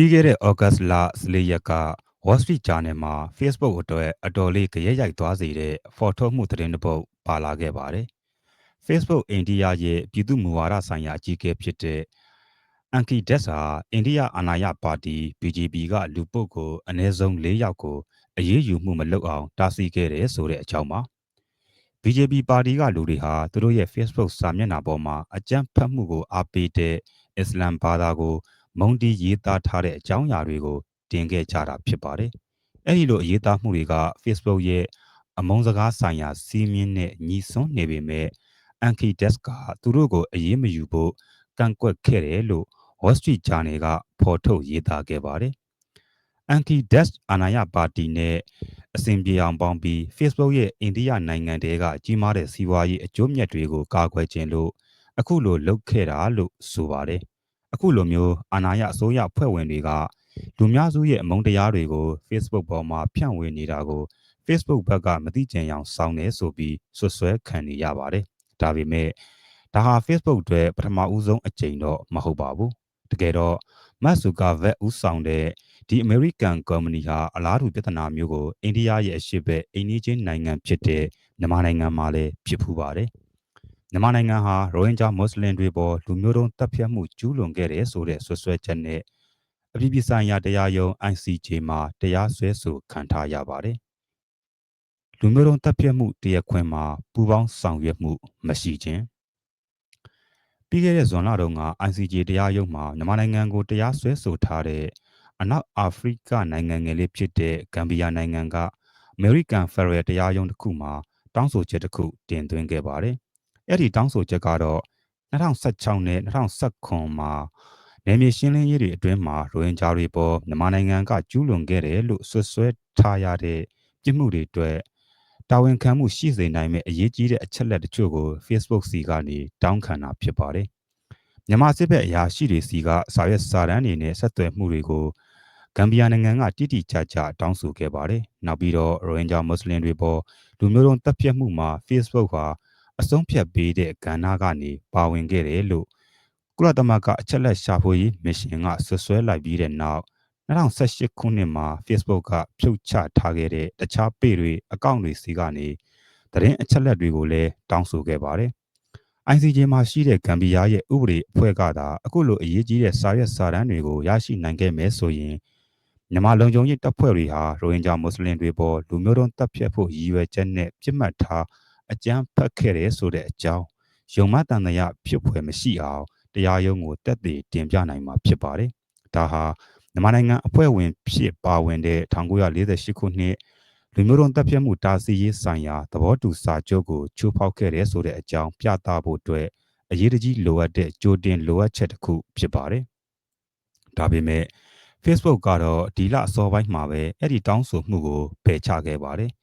ပြီးခဲ့တဲ့ August လ14ရက်က Wall Street Journal မှာ Facebook အတွက်အတော်လေးကြရက်ရိုက်သွားစေတဲ့ဖော်ထုတ်မှုသတင်းတစ်ပုဒ်ပါလာခဲ့ပါတယ်။ Facebook အိန္ဒိယရဲ့ပြည်သူ့မူဝါဒဆိုင်ရာအကြီးအကဲဖြစ်တဲ့ Anki Das ဟာအိန္ဒိယအာဏာရပါတီ BJP ကလူပုဂ္ဂိုလ်အနည်းဆုံး၄ယောက်ကိုအရေးယူမှုမလုပ်အောင်တားဆီးခဲ့တယ်ဆိုတဲ့အကြောင်းပါ။ BJP ပါတီကလူတွေဟာသူတို့ရဲ့ Facebook စာမျက်နှာပေါ်မှာအကြမ်းဖက်မှုကိုအားပေးတဲ့အစ္စလမ်ဘာသာကို မုံတီရေးသားထားတဲ့အကြောင်းအရာတွေကိုတင်ခဲ့ကြတာဖြစ်ပါတယ်။အဲဒီလိုအရေးသားမှုတွေက Facebook ရဲ့အမုန်းစကားဆိုင်ရာစီးမြင့်နဲ့ညီစွန်းနေပေမဲ့ Anki Desk ကသူတို့ကိုအရေးမယူဖို့ကန့်ကွက်ခဲ့တယ်လို့ Wall Street Journal ကဖော်ထုတ်ရေးသားခဲ့ပါတယ်။ Anki Desk အာဏာရပါတီနဲ့အစဉ်ပြေအောင်ပေါင်းပြီး Facebook ရဲ့အိန္ဒိယနိုင်ငံတဲကကြီးမားတဲ့စီးပွားရေးအကျိုးမြတ်တွေကိုကာကွယ်ခြင်းလို့အခုလိုလုပ်ခဲ့တာလို့ဆိုပါတယ်။ အခုလိုမျိုးအာဏာရအစိုးရဖွဲ့ဝင်တွေကလူများစုရဲ့အမုန်းတရားတွေကို Facebook ပေါ်မှာဖြန့်ဝေနေတာကို Facebook ဘက်ကမသိကြံအောင်စောင်းနေဆိုပြီးဆွဆွဲခံနေရပါတယ်။ဒါပေမဲ့ဒါဟာ Facebook အတွက်ပထမဦးဆုံးအကြိမ်တော့မဟုတ်ပါဘူး။တကယ်တော့မတ်ဆူကာဗက်ဦးဆောင်တဲ့ဒီ American ကုမ္ပဏီဟာအလားတူပြဿနာမျိုးကိုအိန္ဒိယရဲ့အရှိဘက်အိန္ဒိချင်းနိုင်ငံဖြစ်တဲ့မြန်မာနိုင်ငံမှာလည်းဖြစ်ဖူးပါတယ်။ မြန်မာနိုင်ငံဟာရိုဟင်ဂျာမွတ်စလင်တွေပေါ်လူမျိုးတုံးတပ်ဖြတ်မှုကျူးလွန်ခဲ့တဲ့ဆိုတဲ့ဆွဆွဲချက်နဲ့အပြည်ပြည်ဆိုင်ရာတရားရုံး ICJ မှာတရားစွဲဆိုခံထားရပါတယ်။လူမျိုးတုံးတပ်ဖြတ်မှုတရားခွင်မှာပူးပေါင်းဆောင်ရွက်မှုမရှိခြင်းပြီးခဲ့တဲ့ဇွန်လတုန်းက ICJ တရားရုံးမှာမြန်မာနိုင်ငံကိုတရားစွဲဆိုထားတဲ့အနောက်အာဖရိကနိုင်ငံငယ်လေးဖြစ်တဲ့ဂမ်ဘီယာနိုင်ငံကအမေရိကန်ဖက်ဒရယ်တရားရုံးတစ်ခုမှာတောင်းဆိုချက်တစ်ခုတင်သွင်းခဲ့ပါတယ်။ အဲ့ဒီတောင်းဆိုချက်ကတော့2016နဲ့2019မှာနယ်မြေရှင်းလင်းရေးတွေအတွင်းမှာရိုဟင်ဂျာတွေပေါ်မြန်မာနိုင်ငံကကျူးလွန်ခဲ့တယ်လို့ဆွဆွဲထားရတဲ့ပြစ်မှုတွေအတွက်တာဝန်ခံမှုရှိစေနိုင်မဲ့အရေးကြီးတဲ့အချက်လက်တချို့ကို Facebook စီကနေတောင်းခံတာဖြစ်ပါတယ်။မြန်မာစစ်ဘက်အရာရှိတွေစီကစာရွက်စာတမ်းတွေနဲ့ဆက်သွယ်မှုတွေကိုဂမ်ဘီယာနိုင်ငံကတိတိကျကျတောင်းဆိုခဲ့ပါတယ်။နောက်ပြီးတော့ရိုဟင်ဂျာမွတ်စလင်တွေပေါ်လူမျိုးတုံးတပ်ဖြတ်မှုမှာ Facebook ဟာ အဆုံးဖြတ်ပေးတဲ့ကဏ္ဍကနေပါဝင်ခဲ့တယ်လို့ကုလသမဂ္ဂအချက်လက်ရှာဖွေရေးမစ်ရှင်ကဆွဆွဲလိုက်ပြီးတဲ့နောက်2018ခုနှစ်မှာ Facebook ကဖြုတ်ချထားခဲ့တဲ့တခြားပေတွေအကောင့်တွေစီကနေသတင်းအချက်လက်တွေကိုလည်းတောင်းဆိုခဲ့ပါတယ်။ ICJ မှာရှိတဲ့ဂမ်ဘီယာရဲ့ဥပဒေအဖွဲ့ကသာအခုလိုအရေးကြီးတဲ့စာရွက်စာတမ်းတွေကိုရရှိနိုင်ခဲ့မယ်ဆိုရင်မြန်မာလုံခြုံရေးတပ်ဖွဲ့တွေဟာရိုဟင်ဂျာမွတ်စလင်တွေပေါ်လူမျိုးတုံးတပ်ဖြတ်ဖို့ရည်ရွယ်ချက်နဲ့ပြစ်မှတ်ထား အကြမ်းဖက်ခဲ့တဲ့ဆိုတဲ့အကြောင်းယုံမတန်တရားဖြစ်ဖွယ်မရှိအောင်တရားရုံးကိုတက်တည်တင်ပြနိုင်မှာဖြစ်ပါတယ်။ဒါဟာမြန်မာနိုင်ငံအဖွဲ့ဝင်ဖြစ်ပါဝင်တဲ့1948ခုနှစ်လူမျိုးတုံးတပ်ဖြတ်မှုတာစီရေးဆိုင်ရာသဘောတူစာချုပ်ကိုချိုးဖောက်ခဲ့တဲ့ဆိုတဲ့အကြောင်းပြသဖို့အတွက်အရေးတကြီးလိုအပ်တဲ့ကြိုတင်လိုအပ်ချက်တစ်ခုဖြစ်ပါတယ်။ဒါပေမဲ့ Facebook ကတော့ဒီလအစောပိုင်းမှာပဲအဲ့ဒီတောင်းဆိုမှုကိုပယ်ချခဲ့ပါတယ်။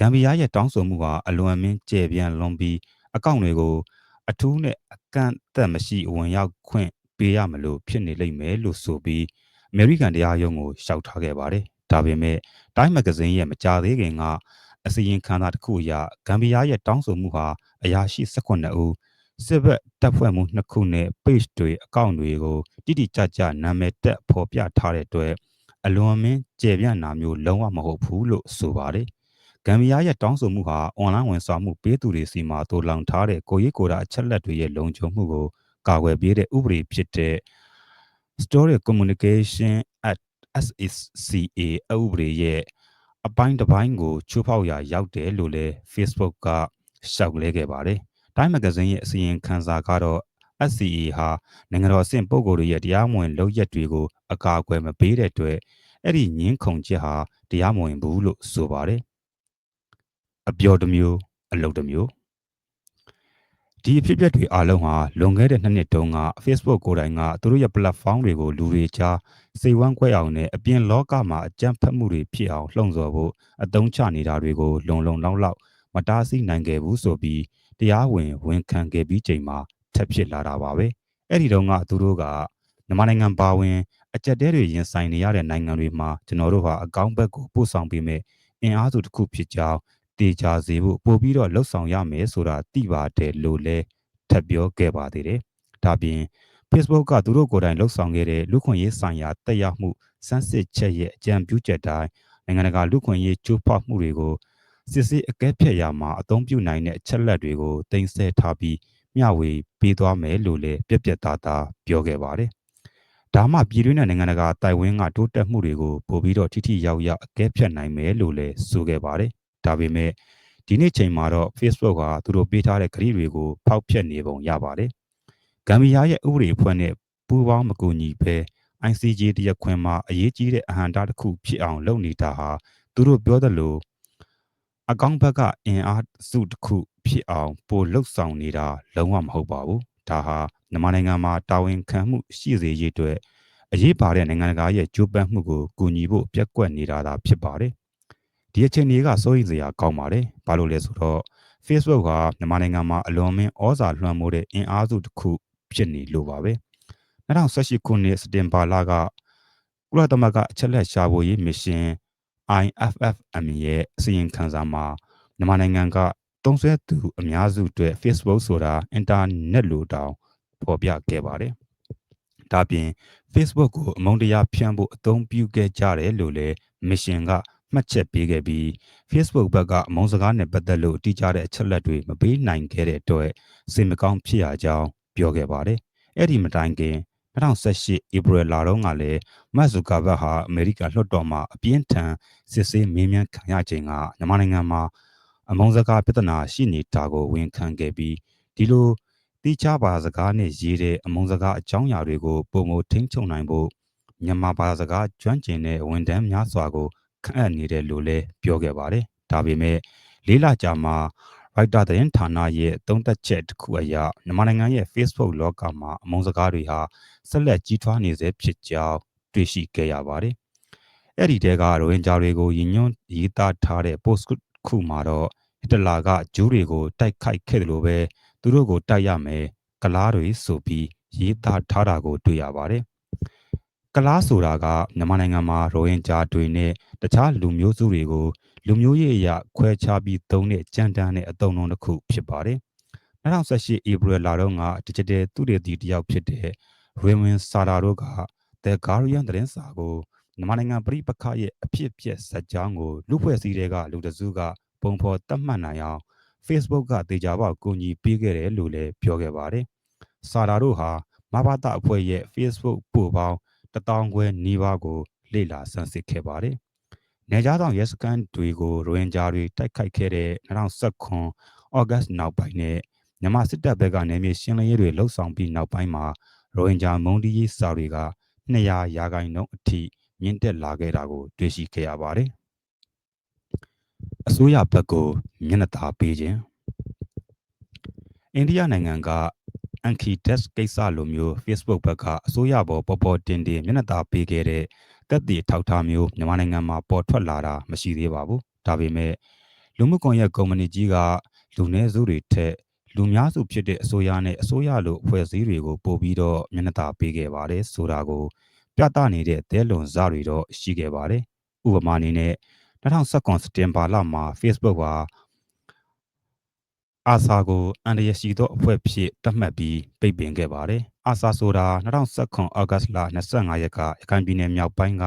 ဂမ်ဘီယာရဲ့တောင်းဆိုမှုဟာအလွန်အမင်းကျယ်ပြန့်လွန်ပြီးအကောင့်တွေကို အထူးနဲ့အကန့်အသတ်မရှိဝင်ရောက်ခွင့်ပေးရမလို့ဖြစ်နေလိမ့်မယ်လို့ဆိုပြီးအမေရိကန်တရားရုံးကိုလျှောက်ထားခဲ့ပါတယ်။ဒါပေမဲ့တိုင်းမဂဇင်းရဲ့မကြသေးခင်ကအစီရင်ခံစာတစ်ခုအရဂမ်ဘီယာရဲ့တောင်းဆိုမှုဟာအရာရှိ18ဦးစစ်ဘက်တပ်ဖွဲ့မှုနှစ်ခုနဲ့ page တွေအကောင့်တွေကိုတိတိကျကျနာမည်တက်ဖော်ပြထားတဲ့အတွက်အလွန်မင်းကျယ်ပြန့်တာမျိုးလုံးဝမဟုတ်ဘူးလို့ဆိုပါတယ်။ ဂမ်ဘီယာရဲ့တောင်းဆိုမှုဟာအွန်လိုင်းဝန်ဆောင်မှုပေးသူတွေစီမှာတိုးလောင်ထားတဲ့ကိုရေးကိုတာအချက်လက်တွေရဲ့လုံခြုံမှုကိုကာကွယ်ပေးတဲ့ဥပဒေဖြစ်တဲ့ Story Communication Act SACA အဥပဒေရဲ့အပိုင်းတစ်ပိုင်းကိုချိုးဖောက်ရာရောက်တယ်လို့လည်း Facebook ကရှောက်လဲခဲ့ပါတယ်။တိုင်းမဂဇင်းရဲ့အစီရင်ခံစာကတော့ SCA ဟာနိုင်ငံတော်အဆင့်ပုဂ္ဂိုလ်တွေရဲ့တရားမဝင်လုပ်ရက်တွေကိုအကာအကွယ်မပေးတဲ့အတွက်အဲ့ဒီညင်းခုန်ချက်ဟာတရားမဝင်ဘူးလို့ဆိုပါတယ်။ အပြော်တစ်မျိုးအလုပ်တစ်မျိုးဒီအဖြစ်အပျက်တွေအားလုံးဟာလွန်ခဲ့တဲ့နှစ်နှစ်တုန်းက Facebook ကိုယ်တိုင်ကသူတို့ရဲ့ platform တွေကိုလူတွေကြားစိတ်ဝမ်းကွဲအောင်နဲ့အပြင်လောကမှာအကြမ်းဖက်မှုတွေဖြစ်အောင်လှုံ့ဆော်ဖို့အသုံးချနေတာတွေကိုလုံလုံလောက်လောက်မတားဆီးနိုင်ခဲ့ဘူးဆိုပြီးတရားဝင်ဝန်ခံခဲ့ပြီးချိန်မှာထပ်ဖြစ်လာတာပါပဲအဲ့ဒီတုန်းကသူတို့ကမြန်မာနိုင်ငံပါဝင်အကြက်တဲတွေရင်ဆိုင်နေရတဲ့နိုင်ငံတွေမှာကျွန်တော်တို့ဟာအကောင့်ဘက်ကိုပို့ဆောင်ပေးမယ်အင်အားစုတစ်ခုဖြစ်ကြောင်း တေချာစေဖို့ပို့ပြီးတော့လှုပ်ဆောင်ရမယ်ဆိုတာသိပါတယ်လို့လည်းထပ်ပြောခဲ့ပါသေးတယ်။ဒါပြင် Facebook ကသူတို့ကိုယ်တိုင်လှုပ်ဆောင်ခဲ့တဲ့လူခွင့်ရေးဆိုင်ရာတက်ရောက်မှုစမ်းစစ်ချက်ရဲ့အကြံပြုချက်တိုင်းနိုင်ငံတကာလူခွင့်ရေးချိုးဖောက်မှုတွေကိုစစ်ဆေးအကဲဖြတ်ရမှာအသုံးပြုနိုင်တဲ့အချက်လက်တွေကိုတင်ဆက်ထားပြီးမျှဝေပေးသွားမယ်လို့လည်းပြက်ပြက်သားသားပြောခဲ့ပါတယ်။ဒါမှပြည်တွင်းနဲ့နိုင်ငံတကာတိုင်ဝင်းကတိုးတက်မှုတွေကိုပို့ပြီးတော့ထိထိရောက်ရောက်အကဲဖြတ်နိုင်မယ်လို့လည်းဆိုခဲ့ပါတယ်။ ဒါပေမဲ့ဒီနေ့ချိန်မှာတော့ Facebook ကသူတို့ပေးထားတဲ့ကတိတွေကိုဖောက်ဖျက်နေပုံရပါတယ်။ဂမ်ဘီယာရဲ့ဥပဒေအဖွဲ့နဲ့ပူးပေါင်းမကူညီဘဲ ICJ တရားခွင်မှာအရေးကြီးတဲ့အဟံတားတစ်ခုဖြစ်အောင်လုပ်နေတာဟာသူတို့ပြောသလိုအကောင့်ဘက်ကအင်အားစုတစ်ခုဖြစ်အောင်ပိုလှုပ်ဆောင်နေတာလုံးဝမဟုတ်ပါဘူးဒါဟာမြန်မာနိုင်ငံမှာတာဝန်ခံမှုရှိစေရေးအတွက်အရေးပါတဲ့နိုင်ငံတကာရဲ့ကြိုးပမ်းမှုကိုကူညီဖို့ပြက်ကွက်နေတာသာဖြစ်ပါတယ် ဒီအခြေအနေကစိုးရိမ်စရာကောင်းပါတယ်ဘာလို့လဲဆိုတော့ Facebook ကမြန်မာနိုင်ငံမှာအလွန်မင်းဩဇာလွှမ်းမိုးတဲ့အင်အားစုတစ်ခုဖြစ်နေလို့ပါပဲ2018ခုနှစ်စက်တင်ဘာလကကုလသမဂ္ဂအချက်လက်ရှာဖွေရေးမစ်ရှင် IFFM ရဲ့အစီရင်ခံစာမှာမြန်မာနိုင်ငံကသုံးစွဲသူအများစုအတွက် Facebook ဆိုတာအင်တာနက်လိုတောင်ဖော်ပြခဲ့ပါတယ်။ဒါပြင် Facebook ကိုအမုန်းတရားဖြန့်ဖို့အသုံးပြုခဲ့ကြတယ်လို့လည်းမစ်ရှင်က မှတ်ချက်ပေးခဲ့ပြီး Facebook ဘက်ကအမုန်းစကားနဲ့ပတ်သက်လို့အတိအကျတဲ့အချက်လက်တွေမပေးနိုင်ခဲ့တဲ့အတွက်စိတ်မကောင်းဖြစ်ရကြောင်းပြောခဲ့ပါတယ်။အဲ့ဒီမတိုင်ခင်2018ဧပြီလတုန်းကလည်းမတ်ဇူကာဘတ်ဟာအမေရိကန်လွှတ်တော်မှာအပြင်းထန်စစ်ဆေးမေးမြန်းခံရချိန်ကမြန်မာနိုင်ငံမှာအမုန်းစကားပြဿနာရှိနေတာကိုဝန်ခံခဲ့ပြီးဒီလိုတိကျပါစကားနဲ့ရေးတဲ့အမုန်းစကားအကြောင်းအရာတွေကိုပုံမထိန်ချုံနိုင်ဖို့မြန်မာဘာသာစကားကျွမ်းကျင်တဲ့ဝန်ထမ်းများစွာကို ခန့်အပ်နေတယ်လို့လည်းပြောခဲ့ပါတယ်။ဒါပေမဲ့လေးလကြာမှာရိုက်တာသတင်းဌာနရဲ့သုံးသက်ချက်တစ်ခုအရမြန်မာနိုင်ငံရဲ့ Facebook လောကမှာအမုန်းစကားတွေဟာဆက်လက်ကြီးထွားနေစေဖြစ်ကြောင်းတွေ့ရှိခဲ့ရပါတယ်။အဲ့ဒီတဲကရိုဟင်ဂျာတွေကိုယဉ်ညွန်းရေးသားထားတဲ့ post ခုမှာတော့ဟစ်တလာကဂျူးတွေကိုတိုက်ခိုက်ခဲ့တယ်လို့ပဲသူတို့ကိုတိုက်ရမယ်ကလားတွေဆိုပြီးရေးသားထားတာကိုတွေ့ရပါတယ်။ ကလားဆိုတာကမြန်မာနိုင်ငံမှာရိုဟင်ဂျာတွေနဲ့တခြားလူမျိုးစုတွေကိုလူမျိုးရေးအရာခွဲခြားပြီးသုံးတဲ့ကြမ်းတမ်းတဲ့အသုံးအနှုန်းတစ်ခုဖြစ်ပါတယ်။2018ဧပြီလတုန်းက digital သူတွေတီတယောက်ဖြစ်တဲ့ Raymond Sara တို့က The Guardian သတင်းစာကိုမြန်မာနိုင်ငံပြည်ပခရဲ့အဖြစ်အပျက်ဇာတ်ကြောင်းကိုလူဖွဲ့စည်းတွေကလူတစုကပုံဖော်တတ်မှတ်နိုင်အောင် Facebook ကတေချာပေါက်ကူညီပေးခဲ့တယ်လို့လည်းပြောခဲ့ပါတယ်။စာတာတို့ဟာမဘာတာအဖွဲ့ရဲ့ Facebook ပို့ပေါင်း တထောင်ခွဲနီးပါးကို လေ့လာဆန်းစစ်ခဲ့ပါတယ်။နေကြားဆောင်ရဲစခန်းတွေကိုရိုဟင်ဂျာတွေတိုက်ခိုက်ခဲ့တဲ့2019ဩဂတ်နောက်ပိုင်းနဲ့မြန်မာစစ်တပ်ဘက်ကနေမြေရှင်းလင်းရေးတွေလှုပ်ဆောင်ပြီးနောက်ပိုင်းမှာရိုဟင်ဂျာမုံတီးရေးစာတွေက200ရာခိုင်နှုန်းအထိမြင့်တက်လာခဲ့တာကို တွေ့ရှိခဲ့ရပါတယ်။အစိုးရဘက်ကိုမျက်နှာသာပေးခြင်းအိန္ဒိယနိုင်ငံက အန်ခီတက်ကိစ္စလိုမျိုး Facebook ဘက်ကအစိုးရဘောပေါ်ပေါ်တင်တင်မျက်နှာသာပေးခဲ့တဲ့တက်တည်ထောက်ထားမျိုးမြန်မာနိုင်ငံမှာပေါ်ထွက်လာတာမရှိသေးပါဘူး။ဒါပေမဲ့လူမှုကွန်ရက်ကုမ္ပဏီကြီးကလူနည်းစုတွေထက်လူများစုဖြစ်တဲ့အစိုးရနဲ့အစိုးရလိုအဖွဲ့အစည်းတွေကိုပို့ပြီးတော့မျက်နှာသာပေးခဲ့ပါတယ်ဆိုတာကိုပြသနေတဲ့သဲလွန်စတွေတော့ရှိခဲ့ပါတယ်။ဥပမာအနေနဲ့2019စက်တင်ဘာလမှာ Facebook က အာဆာကိုအန်တရရှိသောအဖွဲ့ဖြစ်သတ်မှတ်ပြီးပိတ်ပင်ခဲ့ပါတယ်။အာဆာဆိုတာ2019အောက်ဂတ်လ25ရက်ကရခိုင်ပြည်နယ်မြောက်ပိုင်းက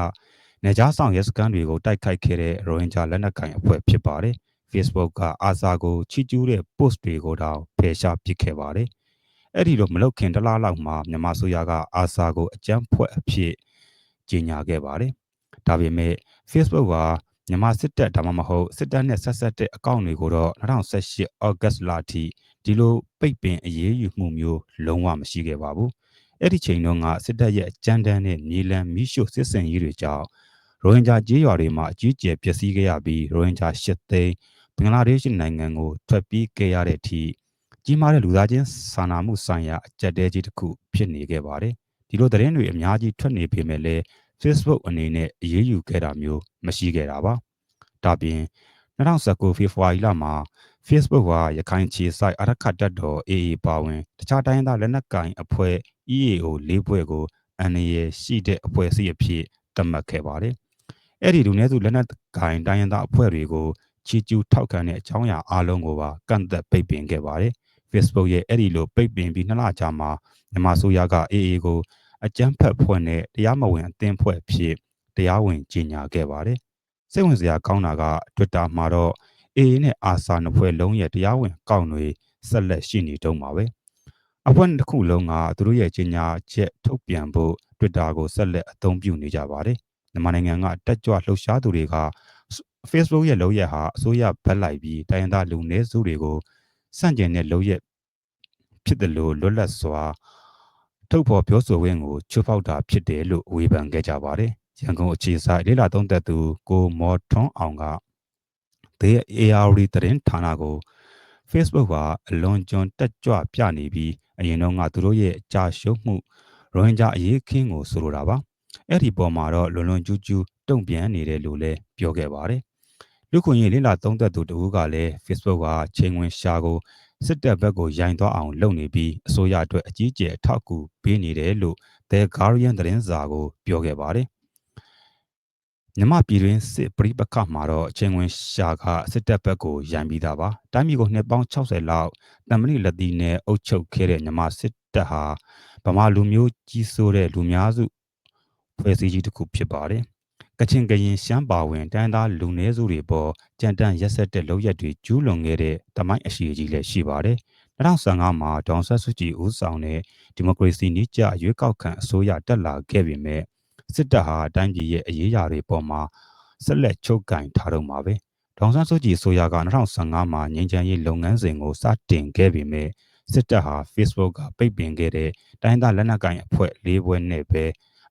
နေကြားဆောင်ရဲစခန်းတွေကိုတိုက်ခိုက်ခဲ့တဲ့ရိုဟင်ဂျာလက်နက်ကိုင်အဖွဲ့ဖြစ်ပါတယ်။ Facebook ကအာဆာကိုချီးကျူးတဲ့ post တွေကိုတောင်ဖယ်ရှားပစ်ခဲ့ပါတယ်။အဲ့ဒီလိုမလုပ်ခင်တလားလောက်မှာမြန်မာဆိုရကအာဆာကိုအကြမ်းဖွဲ့အဖြစ်ကြေညာခဲ့ပါတယ်။ဒါပေမဲ့ Facebook က မြန်မာစစ်တပ်ဒါမှမဟုတ်စစ်တပ်နဲ့ဆက်ဆက်တဲ့အကောင့်တွေကိုတော့2018ဩဂတ်လအထိဒီလိုပိတ်ပင်အရေးယူမှုမျိုးလုံးဝမရှိခဲ့ပါဘူး။အဲ့ဒီချိန်တုန်းကစစ်တပ်ရဲ့အကြမ်းတမ်းတဲ့မြေလံမီးရှို့စစ်ဆင်ရေးတွေကြောင့်ရိုဟင်ဂျာကြေးရွာတွေမှာအကြီးကျယ်ပျက်စီးခဲ့ရပြီးရိုဟင်ဂျာ၈သိန်းဘင်္ဂလားဒေ့ရှ်နိုင်ငံကိုထွက်ပြေးခဲ့ရတဲ့အထိကြီးမားတဲ့လူသားချင်းစာနာမှုဆိုင်ရာအကြက်တဲကြီးတစ်ခုဖြစ်နေခဲ့ပါတယ်။ဒီလိုသတင်းတွေအများကြီးထွက်နေပေမဲ့လည်း Facebook အနေနဲ့အရေးယူခဲ့တာမျိုးမရှိခဲ့တာပါ။ဒါပြင်2019ဖေဖော်ဝါရီလမှာ Facebook ကရခိုင်ခြေဆိုင်အရခတ်တပ်တော် AA ပါဝင်တခြားတိုင်းသားလက်နက်ကိုင်အဖွဲ့ EAO ၄ဘွဲ့ကိုအန်ရရှိတဲ့အဖွဲ့အစည်းအဖြစ်သတ်မှတ်ခဲ့ပါတယ်။အဲ့ဒီလူနည်းစုလက်နက်ကိုင်တိုင်းသားအဖွဲ့တွေကိုချီကျူးထောက်ခံတဲ့အကြောင်းအရာအလုံးကိုပါကန့်သက်ပိတ်ပင်ခဲ့ပါတယ်။ Facebook ရဲ့အဲ့ဒီလိုပိတ်ပင်ပြီးနှစ်လကြာမှာမြန်မာဆိုရက AA ကို အကြမ်းဖက်ဖွဲ့နဲ့တရားမဝင်အသင်းဖွဲ့ဖြစ်တရားဝင်ကြီးညာခဲ့ပါတယ်။စိတ်ဝင်စရာကောင်းတာက Twitter မှာတော့ AA နဲ့ ASA နှစ်ဖွဲ့လုံးရဲ့တရားဝင်ကောက်တွေဆက်လက်ရှိနေတုံးပါပဲ။အဖွဲ့တစ်ခုလုံးကသူတို့ရဲ့ကြီးညာချက်ထုတ်ပြန်ဖို့ Twitter ကိုဆက်လက်အသုံးပြုနေကြပါတယ်။မြန်မာနိုင်ငံကတက်ကြွလှုပ်ရှားသူတွေက Facebook ရဲ့လုပ်ရက်ဟာအစိုးရဘက်လိုက်ပြီးတိုင်းရင်းသားလူနည်းစုတွေကိုစန့်ကျင်တဲ့လုပ်ရက်ဖြစ်တယ်လို့လွတ်လပ်စွာ ထုတ်ဖော်ပြောဆိုခွင့်ကိုချွတ်ဖောက်တာဖြစ်တယ်လို့ဝေဖန်ခဲ့ကြပါတယ်။ရန်ကုန်အခြေစိုက်လေးလာသုံးသက်သူကိုမော်ထွန်းအောင်ကဒေး AR သတင်းဌာနကို Facebook ကအလွန်ကျွံတက်ကြွပြနေပြီးအရင်တော့ကသူတို့ရဲ့အကြရှုံးမှုရိုဟင်ဂျာအရေးခင်းကိုဆိုလိုတာပါ။အဲ့ဒီပေါ်မှာတော့လွန်လွန်ကျူးကျူးတုံ့ပြန်နေတယ်လို့လည်းပြောခဲ့ပါတယ်။လူခွင့်ရေးလေးလာသုံးသက်သူတဦးကလည်း Facebook ကချိန်ဝင်ရှာကိုစစ်တပ်ဘက်ကိုရိုင်သွားအောင်လုပ်နေပြီးအစိုးရအတွက်အကြီးအကျယ်အထောက်အကူပေးနေတယ်လို့ The Guardian သတင်းစာကိုပြောခဲ့ပါတယ်။မြမပြည်တွင်စစ်ပရိပခမှာတော့အချိန်ဝင်ရှာကစစ်တပ်ဘက်ကိုရန်ပြီးသားပါ။တိုင်းပြည်ကိုနှစ်ပေါင်း60လောက်တမဏိလက်တီနဲ့အုပ်ချုပ်ခဲ့တဲ့မြမစစ်တပ်ဟာဗမာလူမျိုးကြီးစိုးတဲ့လူများစုဖွဲ့စည်းကြီးတစ်ခုဖြစ်ပါတယ်။ ကချင်ကရင်ရှမ်းပါဝင်တန်းသားလူနည်းစုတွေပေါ်ကြံတန်းရက်ဆက်တဲ့လောက်ရက်တွေကျူးလွန်ခဲ့တဲ့တမိုင်းအရှိကြီးလည်းရှိပါတယ်။2015မှာဒေါန်ဆတ်စုကြည်ဦးဆောင်တဲ့ဒီမိုကရေစီနည်းကျရွေးကောက်ခံအစိုးရတက်လာခဲ့ပေမဲ့စစ်တပ်ဟာတိုင်းပြည်ရဲ့အရေးအရာတွေပေါ်မှာဆက်လက်ချုပ်ကင်ထားတော့မှာပဲ။ဒေါန်ဆတ်စုကြည်အစိုးရက2015မှာငြိမ်းချမ်းရေးလုပ်ငန်းစဉ်ကိုစတင်ခဲ့ပေမဲ့စစ်တပ်ဟာ Facebook ကပိတ်ပင်ခဲ့တဲ့တိုင်းသားလက်နက်ကိုင်အဖွဲ့၄ဘွဲနဲ့ပဲ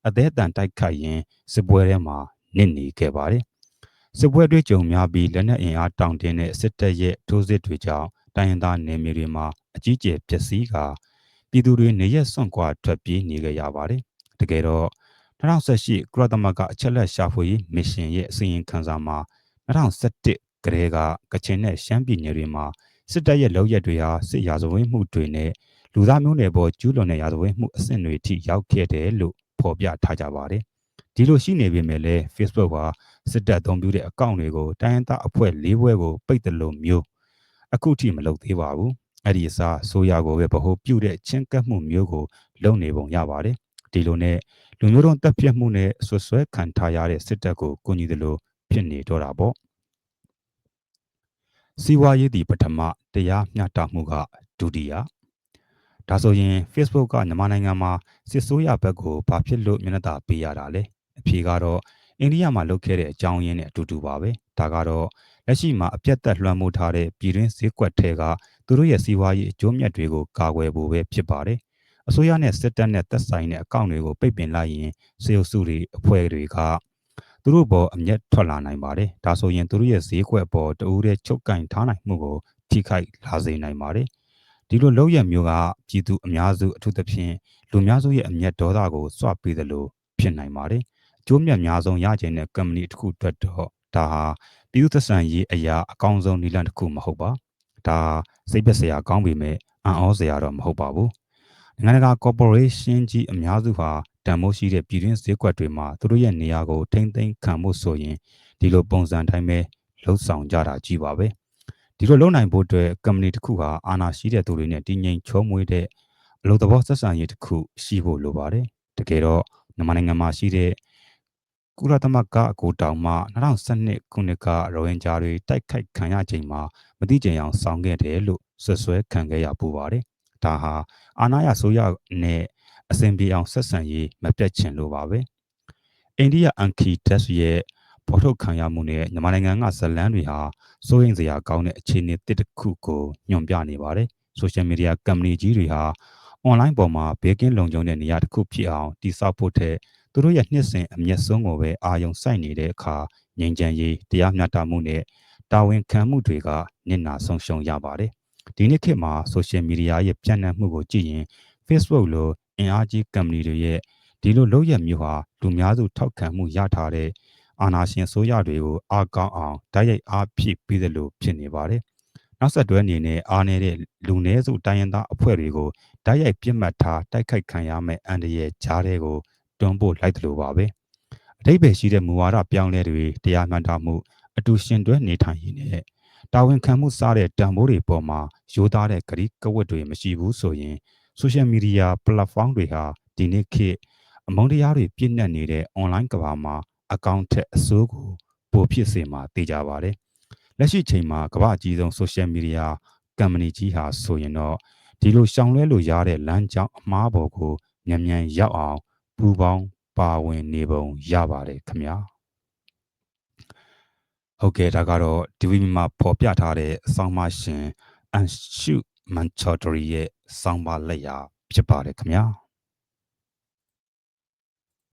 အသေးအတန်တိုက်ခတ်ရင်စစ်ပွဲထဲမှာနစ်နေခဲ့ပါတယ်။စစ်ပွဲတွေ့ကြုံများပြီးလက်နက်အင်အားတောင့်တင်းတဲ့စစ်တပ်ရဲ့ထိုးစစ်တွေကြောင့်တိုင်းရင်းသားနယ်မြေတွေမှာအကြီးကျယ်ပျက်စီးကာပြည်သူတွေနေရက်စွန့်ခွာထွက်ပြေးနေကြရပါတယ်။တကယ်တော့2018ကုလသမဂ္ဂအချက်လက်ရှာဖွေရေးမစ်ရှင်ရဲ့အစီရင်ခံစာမှာ2017ကလေးကကချင်နဲ့ရှမ်းပြည်နယ်တွေမှာစစ်တပ်ရဲ့လုပ်ရက်တွေဟာစစ်ရာဇဝတ်မှုတွေနဲ့လူသားမျိုးနွယ်ပေါ်ကျူးလွန်တဲ့ရာဇဝတ်မှုအဆင့်တွေထိရောက်ခဲ့တယ်လို့ ဖော်ပြထားကြပါတယ်။ဒီလိုရှိနေပေမဲ့လည်း Facebook ကစစ်တပ်အသုံးပြုတဲ့အကောင့်တွေကိုတိုင်းရင်းသားအဖွဲ့၄ဘွဲကိုပိတ်တယ်လို့မျိုးအခုထိမလုပ်သေးပါဘူး။အဲ့ဒီအစားဆိုရကိုပဲဗဟိုပြုတဲ့ချင်းကပ်မှုမျိုးကိုလုပ်နေပုံရပါတယ်။ဒီလိုနဲ့လူမျိုးတုံးတပ်ဖြတ်မှုနဲ့ဆွဆွဲခံထားရတဲ့စစ်တပ်ကိုကိုကြီးတယ်လို့ဖြစ်နေတော့တာပေါ့စီးပွားရေးဒီပထမတရားမျှတမှုကဒုတိယ ဒါဆိုရင် Facebook ကမြန်မာနိုင်ငံမှာစစ်ဆိုးရဘက်ကိုဘာဖြစ်လို့မျက်နှာသာပေးရတာလဲအဖြေကတော့အိန္ဒိယမှာလုပ်ခဲ့တဲ့အကြောင်းရင်းနဲ့အတူတူပါပဲဒါကတော့လက်ရှိမှာအပြတ်သက်လွှမ်းမိုးထားတဲ့ပြည်တွင်းဈေးကွက်ထဲကသူတို့ရဲ့စီးပွားရေးအကျိုးမြတ်တွေကိုကာကွယ်ဖို့ပဲဖြစ်ပါတယ်အစိုးရနဲ့စစ်တပ်နဲ့သက်ဆိုင်တဲ့အကောင့်တွေကိုပိတ်ပင်လိုက်ရင်စေအုပ်စုတွေအဖွဲ့တွေကသူတို့ပေါ်အမျက်ထွက်လာနိုင်ပါတယ်ဒါဆိုရင်သူတို့ရဲ့ဈေးကွက်ပေါ်တဦးတည်းချုပ်ကင်ထားနိုင်မှုကိုထိခိုက်လာစေနိုင်ပါတယ် ဒီလိုလောက်ရမျိုးကပြည်သူအများစုအထူးသဖြင့်လူများစုရဲ့အမျက်ဒေါသကိုစွပေးသလိုဖြစ်နိုင်ပါတယ်အကျိုးမြတ်များဆုံးရခြင်းတဲ့ကမ္ပဏီတစ်ခုအတွက်တော့ဒါဟာပြည်သူသက်ဆိုင်ရေးအရာအကောင်းဆုံးနည်းလမ်းတစ်ခုမဟုတ်ပါဒါစိတ်ပျက်စရာကောင်းပေမဲ့အံ့ဩစရာတော့မဟုတ်ပါဘူးနိုင်ငံတကာ corporation ကြီးအများစုဟာတန်မိုးရှိတဲ့ပြည်တွင်းဈေးကွက်တွေမှာသူတို့ရဲ့နေရာကိုထိမ့်သိမ်းခံမှုဆိုရင်ဒီလိုပုံစံတိုင်းပဲလှုပ်ဆောင်ကြတာကြီးပါပဲ ဒီလိုလုပ်နိုင်ဖို့အတွက်ကမ္ပဏီတစ်ခုဟာအာဏာရှိတဲ့သူတွေနဲ့တည်ငြိမ်ချောမွေးတဲ့အလုပ်သဘောဆက်ဆံရေးတစ်ခုရှိဖို့လိုပါတယ်တကယ်တော့မြန်မာနိုင်ငံမှာရှိတဲ့ကုလသမဂ္ဂအကူတောင်မှ2012ခုနှစ်ကရိုဟင်ဂျာတွေတိုက်ခိုက်ခံရချိန်မှာမတိကျင်အောင်ဆောင်ခဲ့တယ်လို့ဆွဆွဲခံခဲ့ရပူပါတယ်ဒါဟာအာဏာရဆိုရနဲ့အစဉ်ပြေအောင်ဆက်ဆံရေးမပြတ်ချင်လို့ပါပဲအိန္ဒိယအန်ခီတက်စ်ရဲ့ ပေါ်ထုတ်ခံရမှုနဲ့မြန်မာနိုင်ငံကဇလန်းတွေဟာစိုးရိမ်စရာကောင်းတဲ့အခြေအနေတစ်ခုကိုညွှန်ပြနေပါတယ်ဆိုရှယ်မီဒီယာကုမ္ပဏီကြီးတွေဟာအွန်လိုင်းပေါ်မှာဘေးကင်းလုံခြုံတဲ့နေရာတစ်ခုဖြစ်အောင်တည်ဆောက်ဖို့တဲ့သူတို့ရဲ့နှစ်စဉ်အမျက်ဆုံးကိုပဲအာယုံစိုက်နေတဲ့အခါငြိမ်းချမ်းရေးတရားမျှတမှုနဲ့တာဝန်ခံမှုတွေကနစ်နာဆုံးရှုံးရပါတယ်ဒီနေ့ခေတ်မှာဆိုရှယ်မီဒီယာရဲ့ပြန့်နှံ့မှုကိုကြည့်ရင် Facebook လိုအင်အားကြီးကုမ္ပဏီတွေရဲ့ဒီလိုလုပ်ရမျိုးဟာလူများစုထောက်ခံမှုရထားတဲ့ အာဏာရှင်ဆိုရတွေကိုအားကောင်းအောင်တိုက်ရိုက်အားဖြည့်ပြီးသလိုဖြစ်နေပါတယ်။နောက်ဆက်တွဲအနေနဲ့အားနေတဲ့လူနည်းစုတိုင်းရင်းသားအဖွဲ့တွေကိုတိုက်ရိုက်ပြစ်မှတ်ထားတိုက်ခိုက်ခံရမယ့်အန္တရာယ်ကြားတွေကိုတွန်းပို့လိုက်သလိုပါပဲ။အတိတ်ပဲရှိတဲ့မူဝါဒပြောင်းလဲတွေတရားမှန်တာမှုအတူရှင်တွဲနေထိုင်ရင်းနဲ့တာဝန်ခံမှုစားတဲ့တန်ဖိုးတွေပေါ်မှာရိုးသားတဲ့ဂရီကဝတ်တွေမရှိဘူးဆိုရင် social media platform တွေဟာဒီနေ့ခေတ်အမုန်းတရားတွေပြည့်နှက်နေတဲ့ online ကမ္ဘာမှာ အကောင့်ထက်အစိုးကိုပိုဖြစ်စေမှာသိကြပါတယ်။လက်ရှိချိန်မှာကမ္ဘာအကြီးဆုံး social media company ကြီးဟာဆိုရင်တော့ဒီလိုရှောင်လွဲလို့ရတဲ့လမ်းကြောင်းအမားပေါ်ကိုမြန်မြန်ရောက်အောင်ပူပေါင်းပါဝင်နေပုံရပါတယ်ခင်ဗျာ။ဟုတ်ကဲ့ဒါကတော့ဒီဝီမှာပေါ်ပြထားတဲ့ဆောင်းပါရှင်အန်ရှုမန်ချော်ဒရီရဲ့ဆောင်းပါလက်ရာဖြစ်ပါတယ်ခင်ဗျာ။